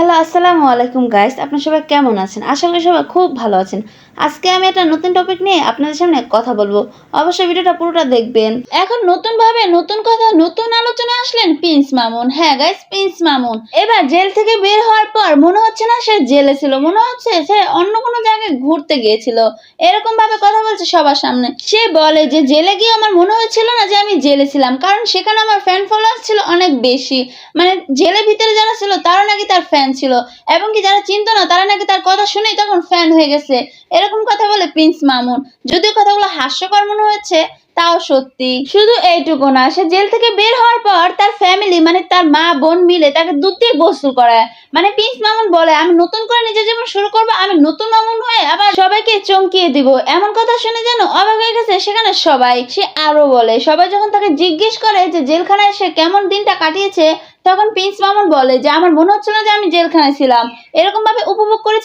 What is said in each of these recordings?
Hello আসসালামু আলাইকুম guys আপনার সবাই কেমন আছেন? আশা করি সবাই খুব ভালো আছেন। আজকে আমি একটা নতুন টপিক নিয়ে আপনাদের সামনে কথা বলব। অবশ্যই ভিডিওটা পুরোটা দেখবেন। এখন নতুন ভাবে নতুন কথা, নতুন আলোচনা আসলেন প্রিন্স মামুন। হ্যাঁ গাইস প্রিন্স মামুন। এবার জেল থেকে বের হওয়ার পর মনে হচ্ছে না সে জেলে ছিল, মনে হচ্ছে সে অন্য কোনো জায়গায় ঘুরতে গিয়েছিল। এরকম ভাবে কথা বলছে সবার সামনে। সে বলে যে, জেলে গিয়ে আমার মনে হচ্ছিল না যে আমি জেলে ছিলাম, কারণ সেখানে আমার ফ্যান ফলোয়ার্স ছিল অনেক বেশি। মানে জেলের ভিতরে যারা ছিল তারা নাকি তার ফ্যান ছিল। এবং কি যারা চিনতো না, তারা নাকি তার কথা শুনেই তখন ফ্যান হয়ে গেছে। এরকম কথা বলে প্রিন্স মামুন। যদিও কথাগুলো হাস্যকর মনে হচ্ছে তাও সত্যি। শুধু এইটুকু না, সে জেল থেকে বের হওয়ার পর তার ফ্যামিলি মানে তার মা, বোন মিলে তাকে দুধ দিয়ে গোসল করায়। মানে প্রিন্স মামুন বলে, আমি নতুন করে নিজের জীবন শুরু করব, আমি নতুন মামুন হয়ে আবার সবাইকে চমকিয়ে দিব। এমন কথা শুনে যেন অবাক হয়ে গেছে সেখানে সবাই। সে আরও বলে, সবাই যখন তাকে জিজ্ঞেস করে যে জেলখানায় সে কেমন দিনটা কাটিয়েছে, তখন প্রিন্স মামুন বলে যে, আমার মনে হচ্ছিল যে আমি জেলখানায় ছিলাম। এরকম ভাবে উপভোগ জেলখানায়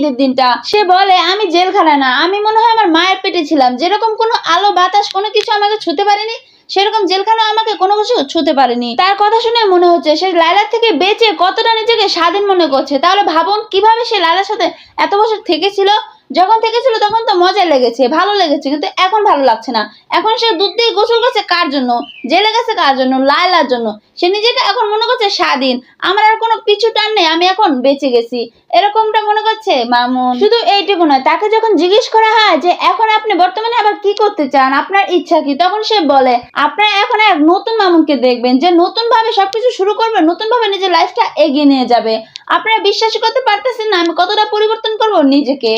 ঈদের দিনটা। সে বলে, আমি জেলখানায় না, আমি মনে হয় আমার মায়ের পেটে ছিলাম। যেরকম কোনো আলো, বাতাস, কোনো কিছু আমাকে ছুতে পারেনি, সেরকম জেলখানা আমাকে কোনো কিছু ছুতে পারেনি। তার কথা শুনে মনে হচ্ছে সে লাইলার থেকে বেঁচে কতটা নিজেকে স্বাধীন মনে করছে। তাহলে ভাবুন, কীভাবে সে লাইলার সাথে এত বছর থেকেছিল? যখন থেকেছিল, তখন মজা লেগেছে, ভালো লেগেছে, কিন্তু এখন ভালো লাগছে না। এখন সে দুধ দিয়ে গোসল করছে কার জন্য? জেলে গেছে কার জন্য? লায়লার জন্য। সে নিজেকে এখন মনে করছে স্বাধীন। আমার আর কোনো পিছু টান নেই, আমি এখন বেঁচে গেছি। এরকমটা মনে করছে মামুন? শুধু এইটুকু নয়, তাকে যখন জিজ্ঞেস করা হয় যে, এখন আপনি বর্তমানে আবার কি করতে চান? আপনার ইচ্ছা কি? তখন সে বলে, আপনারা এখন এক নতুন মামুনকে দেখবেন, যে নতুন ভাবে সবকিছু শুরু করবে নতুন ভাবে নিজের লাইফটা এগিয়ে নিয়ে যাবে। আপনারা বিশ্বাস করতে পারতেছেন না, আমি কতটা পরিবর্তন করব নিজেকে?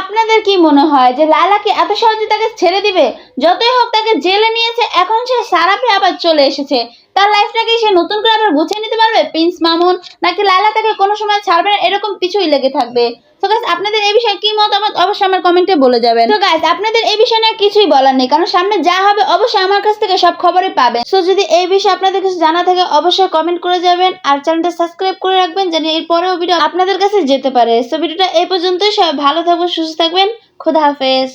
আপনাদের কি মনে হয় যে লালা লালাকে এত সহজে তাকে ছেড়ে দিবে? যতই হোক তাকে জেলে নিয়েছে, এখন সে সারা পেয়ে আবার চলে এসেছে। তার লাইফটাকে সে নতুন করে আবার গুছিয়ে নিতে পারবে? প্রিন্স মামুন? নাকি লালা তাকে কোনো সময় ছাড়বে না? এরকম কিছুই লেগে থাকবে। তো গাছ আপনাদের এই বিষয়ে কি মতামত অবশ্যই আমার কমেন্টে বলে যাবেন। তো গাছ আপনাদের এই বিষয়ে নিয়ে কিছুই বলার নেই, কারণ সামনে যা হবে অবশ্যই আমার কাছ থেকে সব খবরই পাবেন। সো যদি এই বিষয়ে আপনাদের কিছু জানা থাকে, অবশ্যই কমেন্ট করে যাবেন আর চ্যানেলটা সাবস্ক্রাইব করে রাখবেন যেন এরপরেও ভিডিও আপনাদের কাছে যেতে পারে। সো ভিডিওটা এই পর্যন্তই, সবাই ভালো থাকবেন, সুস্থ থাকবেন, খুদা হাফেজ।